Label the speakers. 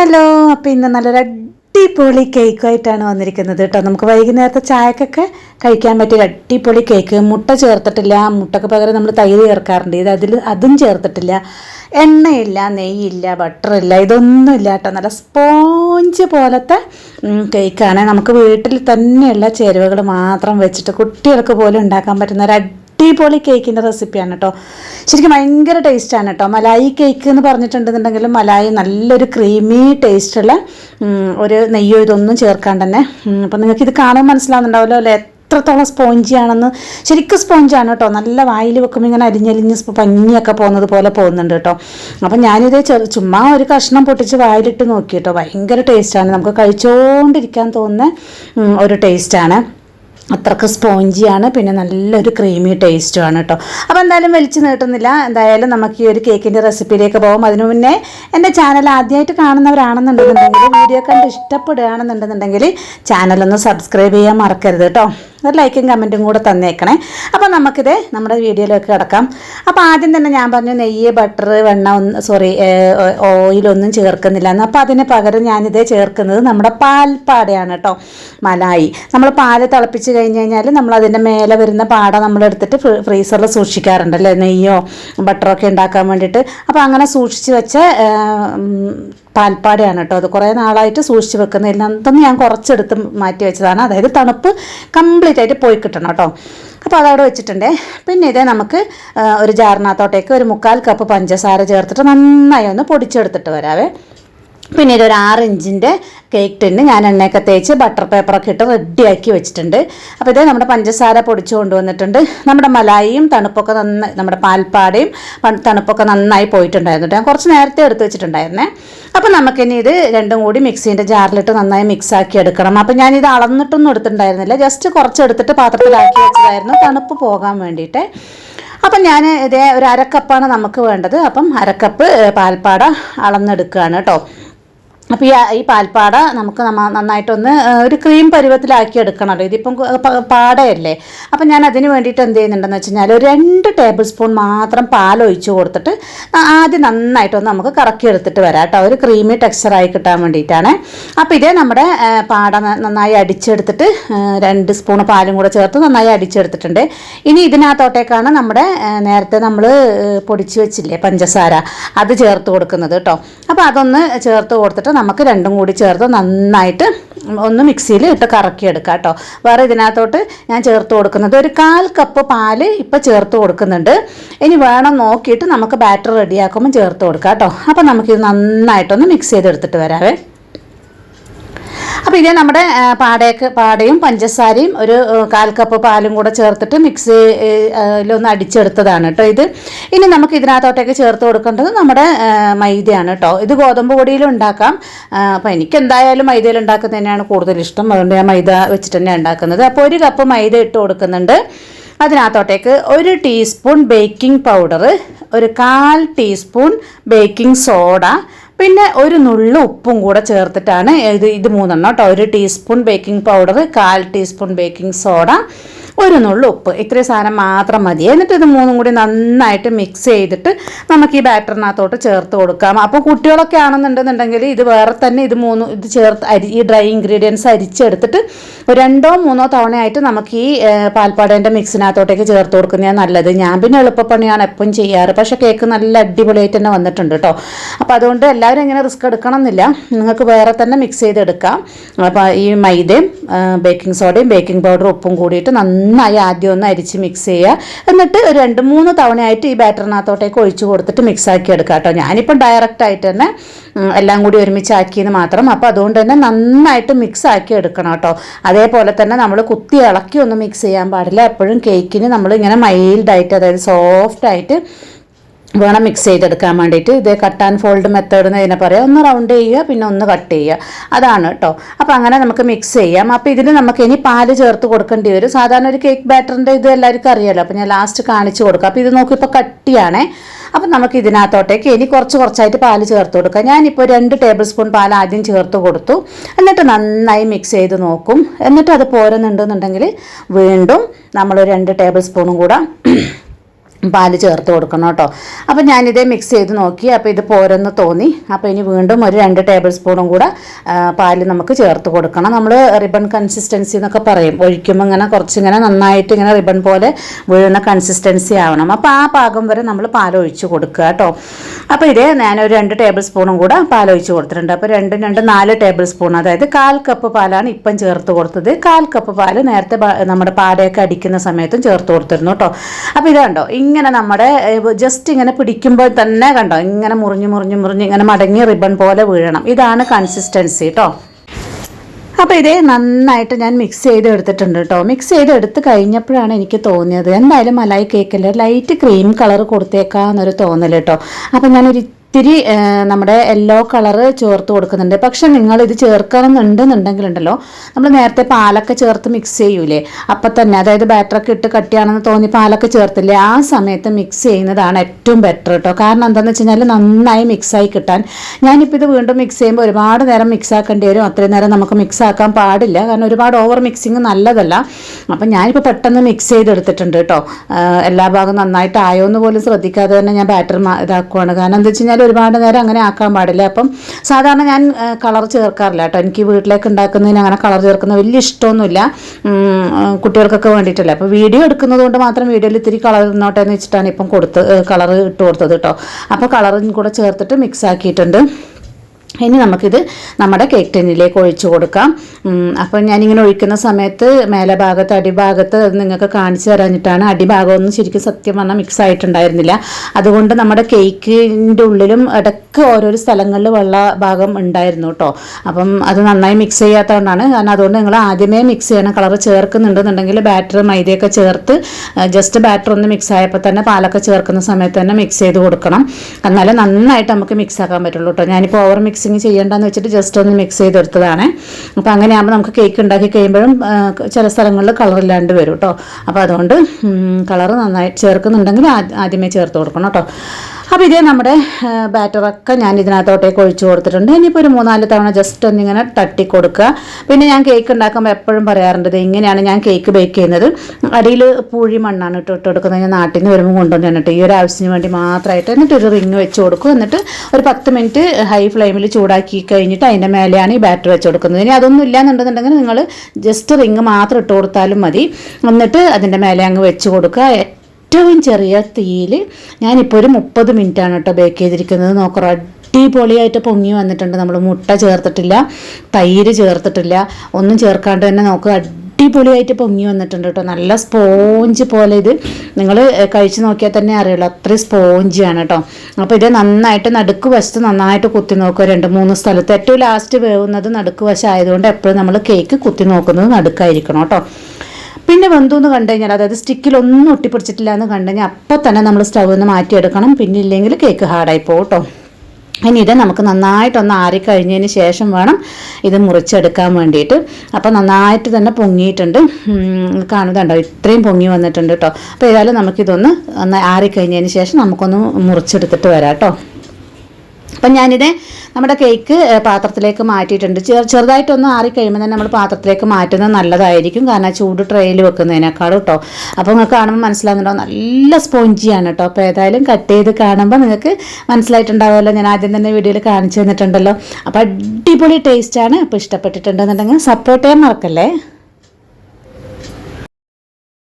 Speaker 1: Hello അപ്പോൾ ഇന്ന് നല്ലൊരു അടിപൊളി കേക്കുമായിട്ടാണ് വന്നിരിക്കുന്നത് കേട്ടോ. നമുക്ക് വൈകുന്നേരത്തെ ചായക്കൊക്കെ കഴിക്കാൻ പറ്റിയ അടിപൊളി കേക്ക്. മുട്ട ചേർത്തിട്ടില്ല മുട്ടക്ക് പകരം നമ്മൾ തൈര് ചേർക്കാറുണ്ട്. ഇത് അതിൽ അതും ചേർത്തിട്ടില്ല. എണ്ണയില്ല നെയ്യില്ല ബട്ടറില്ല ഇതൊന്നും ഇല്ല കേട്ടോ. നല്ല സ്പോഞ്ച് പോലത്തെ കേക്കാണ്. നമുക്ക് വീട്ടിൽ തന്നെയുള്ള ചേരുവകൾ മാത്രം വെച്ചിട്ട് കുട്ടികൾക്ക് പോലും ഉണ്ടാക്കാൻ പറ്റുന്ന ഒരു അടിപൊളി കേക്കിന്റെ റെസിപ്പിയാണ് കേട്ടോ. ശരിക്കും ഭയങ്കര ടേസ്റ്റാണ് കേട്ടോ. മലായി കേക്ക് എന്ന് പറഞ്ഞിട്ടുണ്ടെന്നുണ്ടെങ്കിലും മലായി നല്ലൊരു ക്രീമി ടേസ്റ്റുള്ള ഒരു നെയ്യോ ഇതൊന്നും ചേർക്കാണ്ട് തന്നെ. അപ്പം നിങ്ങൾക്ക് ഇത് കാണുമ്പോൾ മനസ്സിലാവുന്നുണ്ടാവല്ലോ അല്ലേ? എത്രത്തോളം സ്പോഞ്ചിയാണെന്ന് ശരിക്കും സ്പോഞ്ചാണ് കേട്ടോ. നല്ല വായിൽ വെക്കുമ്പോൾ ഇങ്ങനെ അരിഞ്ഞരിഞ്ഞ് പഞ്ഞിയൊക്കെ പോകുന്നത് പോലെ പോകുന്നുണ്ട് കേട്ടോ. അപ്പം ഞാനിത് ചെറു ചുമ്മാ ഒരു കഷ്ണം പൊട്ടിച്ച് വായിലിട്ട് നോക്കി കേട്ടോ. ഭയങ്കര ടേസ്റ്റാണ് നമുക്ക് കഴിച്ചുകൊണ്ടിരിക്കാൻ തോന്നുന്ന ഒരു ടേസ്റ്റാണ് അത്രയ്ക്ക് സ്പോഞ്ചിയാണ് പിന്നെ നല്ലൊരു ക്രീമി ടേസ്റ്റുമാണ് കേട്ടോ അപ്പോൾ എന്തായാലും വലിച്ചു നീട്ടുന്നില്ല. എന്തായാലും നമുക്ക് ഈ ഒരു കേക്കിന്റെ റെസിപ്പിയിലേക്ക് പോകും അതിനു മുന്നേ എന്റെ ചാനൽ ആദ്യമായിട്ട് കാണുന്നവരാണെന്നുണ്ടെന്നുണ്ടെങ്കിൽ വീഡിയോ കണ്ട് ഇഷ്ടപ്പെടുകയാണെന്നുണ്ടെന്നുണ്ടെങ്കിൽ ചാനലൊന്ന് സബ്സ്ക്രൈബ് ചെയ്യാൻ മറക്കരുത് കേട്ടോ ഒരു ലൈക്കും കമന്റും കൂടെ തന്നേക്കണേ. അപ്പോൾ നമുക്കിത് നമ്മുടെ വീഡിയോയിലേക്ക് കിടക്കാം. അപ്പോൾ ആദ്യം തന്നെ ഞാൻ പറഞ്ഞു നെയ്യ് ബട്ടർ വെണ്ണ ഒന്ന് സോറി ഓയിലൊന്നും ചേർക്കുന്നില്ല എന്ന് അപ്പോൾ അതിന് പകരം ഞാനിത് ചേർക്കുന്നത് നമ്മുടെ പാൽപ്പാടയാണ് കേട്ടോ മലായി. നമ്മൾ പാൽ തിളപ്പിച്ച് കഴിഞ്ഞ് കഴിഞ്ഞാൽ നമ്മൾ അതിന്റെ മേലെ വരുന്ന പാട നമ്മൾ എടുത്തിട്ട് ഫ്രീസറിൽ സൂക്ഷിക്കാറുണ്ടല്ലേ? നെയ്യോ ബട്ടറോ ഒക്കെ ഉണ്ടാക്കാൻ വേണ്ടിയിട്ട്. അപ്പോൾ അങ്ങനെ സൂക്ഷിച്ച് വെച്ച പാൽപ്പാടയാണ് കേട്ടോ. അത് കുറേ നാളായിട്ട് സൂക്ഷിച്ച് വെക്കുന്നതിൽ നിന്ന് ഞാൻ കുറച്ചെടുത്ത് മാറ്റി വെച്ചതാണ്. അതായത് തണുപ്പ് കംപ്ലീറ്റ് ആയിട്ട് പോയി കിട്ടണം കേട്ടോ. അപ്പോൾ അതവിടെ വെച്ചിട്ടുണ്ട്. പിന്നെ ഇതേ നമുക്ക് ഒരു ജാറിനകത്തോട്ടേക്ക് ഒരു മുക്കാൽ കപ്പ് പഞ്ചസാര ചേർത്തിട്ട് നന്നായി ഒന്ന് പൊടിച്ചെടുത്തിട്ട് വരാവേ. പിന്നെ ഇതൊരു ആറ് ഇഞ്ചിന്റെ കേക്ക് ടിന്ന് ഞാൻ എണ്ണയൊക്കെ തേച്ച് ബട്ടർ പേപ്പറൊക്കെ ഇട്ട് റെഡിയാക്കി വെച്ചിട്ടുണ്ട്. അപ്പോൾ ഇത് നമ്മുടെ പഞ്ചസാര പൊടിച്ചു കൊണ്ടുവന്നിട്ടുണ്ട്. നമ്മുടെ മലായിയും തണുപ്പൊക്കെ നന്നായി നമ്മുടെ പാൽപ്പാടയും തണുപ്പൊക്കെ നന്നായി പോയിട്ടുണ്ടായിരുന്നു. ഞാൻ കുറച്ച് നേരത്തെ എടുത്ത് വെച്ചിട്ടുണ്ടായിരുന്നേ. അപ്പോൾ നമുക്കിനി ഇത് രണ്ടും കൂടി മിക്സീന്റെ ജാറിലിട്ട് നന്നായി മിക്സ് ആക്കി എടുക്കണം. അപ്പോൾ ഞാനിത് അളന്നിട്ടൊന്നും എടുത്തിട്ടുണ്ടായിരുന്നില്ല. ജസ്റ്റ് കുറച്ച് എടുത്തിട്ട് പാത്രത്തിലാക്കി വെച്ചതായിരുന്നു. തണുപ്പ് പോകാൻ വേണ്ടിയിട്ട്. അപ്പം ഞാൻ ഇതേ ഒരു അരക്കപ്പാണ് നമുക്ക് വേണ്ടത്. അപ്പം അരക്കപ്പ് പാൽപ്പാട അളന്നെടുക്കുകയാണ് കേട്ടോ. അപ്പോൾ ഈ ഈ പാൽപ്പാട നമുക്ക് നമ്മ നന്നായിട്ടൊന്ന് ഒരു ക്രീം പരുവത്തിലാക്കി എടുക്കണമല്ലോ ഇതിപ്പം പാടയല്ലേ? അപ്പം ഞാൻ അതിന് വേണ്ടിയിട്ട് എന്ത് ചെയ്യുന്നുണ്ടെന്ന് വെച്ച് കഴിഞ്ഞാൽ ഒരു രണ്ട് ടേബിൾ സ്പൂൺ മാത്രം പാൽ ഒഴിച്ച് കൊടുത്തിട്ട് ആദ്യം നന്നായിട്ടൊന്ന് നമുക്ക് കറക്കി എടുത്തിട്ട് വരാം കേട്ടോ. ഒരു ക്രീമി ടെക്സ്ചറായി കിട്ടാൻ വേണ്ടിയിട്ടാണ്. അപ്പോൾ ഇതേ നമ്മുടെ പാട നന്നായി അടിച്ചെടുത്തിട്ട് രണ്ട് സ്പൂൺ പാലും കൂടെ ചേർത്ത് നന്നായി അടിച്ചെടുത്തിട്ടുണ്ട്. ഇനി ഇതിനകത്തോട്ടേക്കാണ് നമ്മുടെ നേരത്തെ നമ്മൾ പൊടിച്ച് വെച്ചില്ലേ പഞ്ചസാര അത് ചേർത്ത് കൊടുക്കുന്നത് കേട്ടോ. അപ്പോൾ അതൊന്ന് ചേർത്ത് കൊടുത്തിട്ട് നമുക്ക് രണ്ടും കൂടി ചേർത്ത് നന്നായിട്ട് ഒന്ന് മിക്സിയിൽ ഇട്ട് കറക്കിയെടുക്കാം കേട്ടോ. വേറെ ഇതിനകത്തോട്ട് ഞാൻ ചേർത്ത് കൊടുക്കുന്നത് ഒരു കാൽ കപ്പ് പാൽ ഇപ്പോൾ ചേർത്ത് കൊടുക്കുന്നുണ്ട്. ഇനി വേണം നോക്കിയിട്ട് നമുക്ക് ബാറ്റർ റെഡിയാക്കുമ്പോൾ ചേർത്ത് കൊടുക്കാം കേട്ടോ. അപ്പോൾ നമുക്കിത് നന്നായിട്ടൊന്ന് മിക്സ് ചെയ്തെടുത്തിട്ട് വരാവേ. അപ്പോൾ ഇതേ നമ്മുടെ പാടയൊക്കെ പാടയും പഞ്ചസാരയും ഒരു കാൽ കപ്പ് പാലും കൂടെ ചേർത്തിട്ട് മിക്സിയിലൊന്ന് അടിച്ചെടുത്തതാണ് കേട്ടോ ഇത്. ഇനി നമുക്ക് ഇതിനകത്തോട്ടേക്ക് ചേർത്ത് കൊടുക്കേണ്ടത് നമ്മുടെ മൈദയാണ് കേട്ടോ. ഇത് ഗോതമ്പ് പൊടിയിലും ഉണ്ടാക്കാം. അപ്പോൾ എനിക്ക് എന്തായാലും മൈദയിൽ ഉണ്ടാക്കുന്നത് തന്നെയാണ് കൂടുതൽ ഇഷ്ടം. അതുകൊണ്ട് ഞാൻ മൈദ വെച്ചിട്ട് തന്നെയാണ് ഉണ്ടാക്കുന്നത്. അപ്പോൾ ഒരു കപ്പ് മൈദ ഇട്ട് കൊടുക്കുന്നുണ്ട്. അതിനകത്തോട്ടേക്ക് ഒരു ടീസ്പൂൺ ബേക്കിംഗ് പൗഡർ ഒരു കാൽ ടീസ്പൂൺ ബേക്കിംഗ് സോഡ പിന്നെ ഒരു നുള്ളു ഉപ്പും കൂടെ ചേർത്തിട്ടാണ് ഇത് ഇത് മൂന്നെണ്ണം കേട്ടോ. ഒരു ടീസ്പൂൺ ബേക്കിംഗ് പൗഡർ കാൽ ടീസ്പൂൺ ബേക്കിംഗ് സോഡ ഒരു നുള്ളു ഉപ്പ്. ഇത്രയും സാധനം മാത്രം മതി. എന്നിട്ട് ഇത് മൂന്നും കൂടി നന്നായിട്ട് മിക്സ് ചെയ്തിട്ട് നമുക്ക് ഈ ബാറ്ററിനകത്തോട്ട് ചേർത്ത് കൊടുക്കാം. അപ്പോൾ കുട്ടികളൊക്കെ ആണെന്നുണ്ടെന്നുണ്ടെങ്കിൽ ഇത് വേറെ തന്നെ ഇത് മൂന്ന് ഇത് ചേർത്ത് അരി ഈ ഡ്രൈ ഇൻഗ്രീഡിയൻസ് അരിച്ചെടുത്തിട്ട് രണ്ടോ മൂന്നോ തവണയായിട്ട് നമുക്ക് ഈ പാൽപ്പാടേന്റെ മിക്സിനകത്തോട്ടേക്ക് ചേർത്ത് കൊടുക്കുന്നതാണ് നല്ലത്. ഞാൻ പിന്നെ എളുപ്പപ്പണിയാണ് എപ്പോഴും ചെയ്യാറ്. പക്ഷേ കേക്ക് നല്ല അടിപൊളിയായിട്ട് തന്നെ വന്നിട്ടുണ്ട് കേട്ടോ അപ്പോൾ അതുകൊണ്ട് എല്ലാവരും ഇങ്ങനെ റിസ്ക് എടുക്കണം എന്നില്ല നിങ്ങൾക്ക് വേറെ തന്നെ മിക്സ് ചെയ്തെടുക്കാം. അപ്പോൾ ഈ മൈദയും ബേക്കിംഗ് സോഡയും ബേക്കിംഗ് പൗഡറും ഉപ്പും കൂടിയിട്ട് നന്നായി ആദ്യം ഒന്ന് അരിച്ച് മിക്സ് ചെയ്യുക. എന്നിട്ട് രണ്ട് മൂന്ന് തവണയായിട്ട് ഈ ബാറ്ററിനകത്തോട്ടേക്ക് ഒഴിച്ചു കൊടുത്തിട്ട് മിക്സ് ആക്കി എടുക്കാം കേട്ടോ. ഞാനിപ്പം ഡയറക്റ്റ് ആയിട്ട് തന്നെ എല്ലാം കൂടി ഒരുമിച്ച് ആക്കിയെന്ന് മാത്രം. അപ്പോൾ അതുകൊണ്ട് തന്നെ നന്നായിട്ട് മിക്സ് ആക്കി എടുക്കണം കേട്ടോ. അതേപോലെ തന്നെ നമ്മൾ കുത്തി ഇളക്കി ഒന്നും മിക്സ് ചെയ്യാൻ പാടില്ല. എപ്പോഴും കേക്കിന് നമ്മൾ ഇങ്ങനെ മൈൽഡായിട്ട് അതായത് സോഫ്റ്റ് ആയിട്ട് വേണം മിക്സ് ചെയ്തെടുക്കാൻ വേണ്ടിയിട്ട്. ഇത് കട്ട് ആൻഡ് ഫോൾഡ് മെത്തേഡ് എന്ന് ഇതിനെ പറയാം. ഒന്ന് റൗണ്ട് ചെയ്യുക പിന്നെ ഒന്ന് കട്ട് ചെയ്യുക. അതാണ് കേട്ടോ അപ്പോൾ അങ്ങനെ നമുക്ക് മിക്സ് ചെയ്യാം. അപ്പോൾ ഇതിന് നമുക്ക് ഇനി പാൽ ചേർത്ത് കൊടുക്കേണ്ടി വരും. സാധാരണ ഒരു കേക്ക് ബാറ്ററിന്റെ ഇത് എല്ലാവർക്കും അറിയാമല്ലോ അപ്പോൾ ഞാൻ ലാസ്റ്റ് കാണിച്ചു കൊടുക്കാം. അപ്പോൾ ഇത് നോക്കി ഇപ്പോൾ കട്ടിയാണേ. അപ്പം നമുക്ക് ഇതിനകത്തോട്ടേക്ക് ഇനി കുറച്ച് കുറച്ചായിട്ട് പാൽ ചേർത്ത് കൊടുക്കാം. ഞാനിപ്പോൾ രണ്ട് ടേബിൾ സ്പൂൺ പാൽ ആദ്യം ചേർത്ത് കൊടുത്തു. എന്നിട്ട് നന്നായി മിക്സ് ചെയ്ത് നോക്കും. എന്നിട്ട് അത് പോരുന്നുണ്ടെന്നുണ്ടെങ്കിൽ വീണ്ടും നമ്മൾ രണ്ട് ടേബിൾ സ്പൂണും കൂടെ പാൽ ചേർത്ത് കൊടുക്കണം കേട്ടോ. അപ്പോൾ ഞാനിതേ മിക്സ് ചെയ്ത് നോക്കി. അപ്പോൾ ഇത് പോരെന്ന് തോന്നി. അപ്പോൾ ഇനി വീണ്ടും ഒരു രണ്ട് ടേബിൾ സ്പൂണും കൂടെ പാൽ നമുക്ക് ചേർത്ത് കൊടുക്കണം. നമ്മൾ റിബൺ കൺസിസ്റ്റൻസി എന്നൊക്കെ പറയും. ഒഴിക്കുമ്പോൾ ഇങ്ങനെ കുറച്ചിങ്ങനെ നന്നായിട്ട് ഇങ്ങനെ റിബൺ പോലെ വീഴുന്ന കൺസിസ്റ്റൻസി ആവണം. അപ്പോൾ ആ പാകം വരെ നമ്മൾ പാൽ ഒഴിച്ച് കൊടുക്കുക കേട്ടോ. അപ്പോൾ ഇതേ ഞാനൊരു രണ്ട് ടേബിൾ സ്പൂണും കൂടെ പാൽ ഒഴിച്ച് കൊടുത്തിട്ടുണ്ട്. അപ്പോൾ രണ്ടും രണ്ട് നാല് ടേബിൾ സ്പൂൺ അതായത് കാൽ കപ്പ് പാലാണ് ഇപ്പം ചേർത്ത് കൊടുത്തത്. കാൽ കപ്പ് പാൽ നേരത്തെ നമ്മുടെ പാടയൊക്കെ അടിക്കുന്ന സമയത്തും ചേർത്ത് കൊടുത്തിരുന്നു കേട്ടോ. അപ്പോൾ ഇതാണ്ടോ കണ്ടോ ഇങ്ങനെ നമ്മുടെ ജസ്റ്റ് ഇങ്ങനെ പിടിക്കുമ്പോൾ തന്നെ കണ്ടോ ഇങ്ങനെ മുറിഞ്ഞ് മുറിഞ്ഞ് മുറിഞ്ഞ് ഇങ്ങനെ മടങ്ങി റിബൺ പോലെ വീഴണം. ഇതാണ് കൺസിസ്റ്റൻസി കേട്ടോ അപ്പോൾ ഇതേ നന്നായിട്ട് ഞാൻ മിക്സ് ചെയ്ത് എടുത്തിട്ടുണ്ട് കേട്ടോ മിക്സ് ചെയ്ത് എടുത്ത് കഴിഞ്ഞപ്പോഴാണ് എനിക്ക് തോന്നിയത് എന്തായാലും മലായി കേക്കിൽ ലൈറ്റ് ക്രീം കളർ കൊടുത്തേക്കാന്നൊരു തോന്നൽ കേട്ടോ അപ്പം ഞാനൊരു ഇത്തിരി നമ്മുടെ യെല്ലോ കളറ് ചേർത്ത് കൊടുക്കുന്നുണ്ട്. പക്ഷെ നിങ്ങൾ ഇത് ചേർക്കണമെന്നുണ്ടെന്നുണ്ടെങ്കിൽ ഉണ്ടല്ലോ നമ്മൾ നേരത്തെ പാലൊക്കെ ചേർത്ത് മിക്സ് ചെയ്യൂലേ? അപ്പൊ തന്നെ അതായത് ബാറ്ററൊക്കെ ഇട്ട് കട്ടിയാണെന്ന് തോന്നി പാലൊക്കെ ചേർത്തില്ലേ? ആ സമയത്ത് മിക്സ് ചെയ്യുന്നതാണ് ഏറ്റവും ബെറ്റർ കേട്ടോ കാരണം എന്താണെന്ന് വെച്ച് കഴിഞ്ഞാൽ നന്നായി മിക്സായി കിട്ടാൻ. ഞാനിപ്പോൾ ഇത് വീണ്ടും മിക്സ് ചെയ്യുമ്പോൾ ഒരുപാട് നേരം മിക്സ് ആക്കേണ്ടി വരും. അത്രയും നേരം നമുക്ക് മിക്സ് ആക്കാൻ പാടില്ല. കാരണം ഒരുപാട് ഓവർ മിക്സിങ് നല്ലതല്ല. അപ്പം ഞാനിപ്പോൾ പെട്ടെന്ന് മിക്സ് ചെയ്തെടുത്തിട്ടുണ്ട് കേട്ടോ എല്ലാ ഭാഗവും നന്നായിട്ട് ആയോ എന്ന് പോലും ശ്രദ്ധിക്കാതെ തന്നെ ഞാൻ ബാറ്റർ ഇതാക്കുവാണ്. കാരണം എന്താ വെച്ച് കഴിഞ്ഞാൽ ഒരുപാട് നേരം അങ്ങനെ ആക്കാൻ പാടില്ല. അപ്പം സാധാരണ ഞാൻ കളർ ചേർക്കാറില്ല കേട്ടോ. എനിക്ക് വീട്ടിലേക്ക് ഉണ്ടാക്കുന്നതിന് അങ്ങനെ കളർ ചേർക്കുന്ന വലിയ ഇഷ്ടമൊന്നുമില്ല. കുട്ടികൾക്കൊക്കെ വേണ്ടിയിട്ടല്ലേ. അപ്പോൾ വീഡിയോ എടുക്കുന്നത് കൊണ്ട് മാത്രം വീഡിയോയിൽ ഇത്തിരി കളർ ഇന്നോട്ടെ എന്ന് വെച്ചിട്ടാണ് ഇപ്പം കൊടുത്ത് കളർ ഇട്ട് കൊടുത്തത് കേട്ടോ. അപ്പോൾ കളറും കൂടെ ചേർത്തിട്ട് മിക്സ് ആക്കിയിട്ടുണ്ട്. ഇനി നമുക്കിത് നമ്മുടെ കേക്ക് ടിന്നിലേക്ക് ഒഴിച്ചു കൊടുക്കാം. അപ്പം ഞാനിങ്ങനെ ഒഴിക്കുന്ന സമയത്ത് മേലെ ഭാഗത്ത് അടിഭാഗത്ത് അത് നിങ്ങൾക്ക് കാണിച്ചു തരാഞ്ഞിട്ടാണ്. അടിഭാഗമൊന്നും ശരിക്കും സത്യം പറഞ്ഞാൽ മിക്സ് ആയിട്ടുണ്ടായിരുന്നില്ല. അതുകൊണ്ട് നമ്മുടെ കേക്കിന്റെ ഉള്ളിലും ഇടയ്ക്ക് ഓരോരോ സ്ഥലങ്ങളിൽ വെള്ള ഭാഗം ഉണ്ടായിരുന്നു കേട്ടോ. അപ്പം അത് നന്നായി മിക്സ് ചെയ്യാത്തതുകൊണ്ടാണ്. കാരണം അതുകൊണ്ട് നിങ്ങൾ ആദ്യമേ മിക്സ് ചെയ്യണം. കളർ ചേർക്കുന്നുണ്ടെന്നുണ്ടെങ്കിൽ ബാറ്റർ മൈദയൊക്കെ ചേർത്ത് ജസ്റ്റ് ബാറ്റർ ഒന്ന് മിക്സ് ആയപ്പോൾ തന്നെ പാലൊക്കെ ചേർക്കുന്ന സമയത്ത് തന്നെ മിക്സ് ചെയ്ത് കൊടുക്കണം. എന്നാലേ നന്നായിട്ട് നമുക്ക് മിക്സ് ആക്കാൻ പറ്റുള്ളൂ കേട്ടോ. ഞാനിപ്പോൾ ഓവർ മിക്സിങ് ചെയ്യേണ്ടെന്ന് വെച്ചിട്ട് ജസ്റ്റ് ഒന്ന് മിക്സ് ചെയ്തെടുത്തതാണ്. അപ്പോൾ അങ്ങനെയാകുമ്പോൾ നമുക്ക് കേക്ക് ഉണ്ടാക്കി കഴിയുമ്പോഴും ചില സ്ഥലങ്ങളിൽ കളറില്ലാണ്ട് വരും കേട്ടോ അപ്പോൾ അതുകൊണ്ട് കളർ നന്നായി ചേർക്കുന്നുണ്ടെങ്കിൽ ആദ്യമേ ചേർത്ത് കൊടുക്കണം കേട്ടോ അപ്പോൾ ഇതേ നമ്മുടെ ബാറ്ററൊക്കെ ഞാൻ ഇതിനകത്തോട്ടേക്ക് ഒഴിച്ചു കൊടുത്തിട്ടുണ്ട്. ഇനിയിപ്പോൾ ഒരു മൂന്നാൽ തവണ ജസ്റ്റ് ഒന്നിങ്ങനെ തട്ടി കൊടുക്കുക. പിന്നെ ഞാൻ കേക്ക് ഉണ്ടാക്കുമ്പോൾ എപ്പോഴും പറയാറുണ്ട് ഇങ്ങനെയാണ് ഞാൻ കേക്ക് ബേക്ക് ചെയ്യുന്നത്. അടിയിൽ പൂഴി മണ്ണാണ് ഇട്ട് ഇട്ട് കൊടുക്കുന്നത്. ഞാൻ നാട്ടിൽ നിന്ന് വരുമ്പോൾ കൊണ്ടുവന്നിട്ട് ഈ ഒരു ആവശ്യത്തിന് വേണ്ടി മാത്രമായിട്ട് എന്നിട്ട് ഒരു റിങ് വെച്ച് കൊടുക്കും. എന്നിട്ട് ഒരു പത്ത് മിനിറ്റ് ഹൈ ഫ്ലെയിമിൽ ചൂടാക്കി കഴിഞ്ഞിട്ട് അതിന്റെ മേലെയാണ് ഈ ബാറ്റർ വെച്ച് കൊടുക്കുന്നത്. ഇനി അതൊന്നും ഇല്ലാന്നുണ്ടെന്നുണ്ടെങ്കിൽ നിങ്ങൾ ജസ്റ്റ് റിങ് മാത്രം ഇട്ട് കൊടുത്താലും മതി. എന്നിട്ട് അതിന്റെ മേലെ അങ്ങ് വെച്ച് കൊടുക്കുക. ഏറ്റവും ചെറിയ തീയിൽ ഞാനിപ്പോൾ ഒരു മുപ്പത് മിനിറ്റാണ് കേട്ടോ ബേക്ക് ചെയ്തിരിക്കുന്നത്. നോക്കറ അടിപൊളിയായിട്ട് പൊങ്ങി വന്നിട്ടുണ്ട്. നമ്മൾ മുട്ട ചേർത്തിട്ടില്ല തൈര് ചേർത്തിട്ടില്ല. ഒന്നും ചേർക്കാണ്ട് തന്നെ നമുക്ക് അടിപൊളിയായിട്ട് പൊങ്ങി വന്നിട്ടുണ്ട് കേട്ടോ. നല്ല സ്പോഞ്ച് പോലെ ഇത്. നിങ്ങൾ കഴിച്ച് നോക്കിയാൽ തന്നെ അറിയുള്ളൂ അത്രയും സ്പോഞ്ചിയാണ് കേട്ടോ. അപ്പോൾ ഇത് നന്നായിട്ട് നടുക്ക് വശത്ത് നന്നായിട്ട് കുത്തി നോക്കുക. രണ്ട് മൂന്ന് സ്ഥലത്ത്. ഏറ്റവും ലാസ്റ്റ് വേവുന്നത് നടുക്ക് വശം ആയതുകൊണ്ട് എപ്പോഴും നമ്മൾ കേക്ക് കുത്തി നോക്കുന്നത് നടുക്കായിരിക്കണം കേട്ടോ. പിന്നെ വെന്തു എന്ന് കണ്ടു കഴിഞ്ഞാൽ അതായത് സ്റ്റിക്കിലൊന്നും ഒട്ടിപ്പിടിച്ചിട്ടില്ല എന്ന് കണ്ടു കഴിഞ്ഞാൽ തന്നെ നമ്മൾ സ്റ്റൗവിൽ നിന്ന് മാറ്റിയെടുക്കണം. പിന്നെ ഇല്ലെങ്കിൽ കേക്ക് ഹാർഡായി പോകും കേട്ടോ ഇനി ഇത് നമുക്ക് നന്നായിട്ടൊന്ന് ആറിക്കഴിഞ്ഞതിന് ശേഷം വേണം ഇത് മുറിച്ചെടുക്കാൻ വേണ്ടിയിട്ട്. അപ്പോൾ നന്നായിട്ട് തന്നെ പൊങ്ങിയിട്ടുണ്ട്. കാണുന്നുണ്ടോ? ഇത്രയും പൊങ്ങി വന്നിട്ടുണ്ട് കേട്ടോ അപ്പോൾ ഏതായാലും നമുക്കിതൊന്ന് ആറിക്കഴിഞ്ഞതിന് ശേഷം നമുക്കൊന്ന് മുറിച്ചെടുത്തിട്ട് വരാം കേട്ടോ അപ്പം ഞാനിത് നമ്മുടെ കേക്ക് പാത്രത്തിലേക്ക് മാറ്റിയിട്ടുണ്ട്. ചെറു ചെറുതായിട്ടൊന്ന് ആറിക്കഴിയുമ്പോൾ തന്നെ നമ്മൾ പാത്രത്തിലേക്ക് മാറ്റുന്നത് നല്ലതായിരിക്കും. കാരണം ചൂട് ട്രെയിൽ വെക്കുന്നതിനേക്കാളും കേട്ടോ അപ്പോൾ നിങ്ങൾക്ക് കാണുമ്പോൾ മനസ്സിലാകുന്നുണ്ടോ നല്ല സ്പോഞ്ചിയാണ് കേട്ടോ അപ്പോൾ ഏതായാലും കട്ട് ചെയ്ത് കാണുമ്പോൾ നിങ്ങൾക്ക് മനസ്സിലായിട്ടുണ്ടാവുമല്ലോ. ഞാൻ ആദ്യം തന്നെ വീഡിയോയിൽ കാണിച്ചു തന്നിട്ടുണ്ടല്ലോ. അപ്പോൾ അടിപൊളി ടേസ്റ്റാണ് അപ്പോൾ ഇഷ്ടപ്പെട്ടിട്ടുണ്ടെന്നുണ്ടെങ്കിൽ സപ്പോർട്ട് ചെയ്യാൻ മറക്കല്ലേ?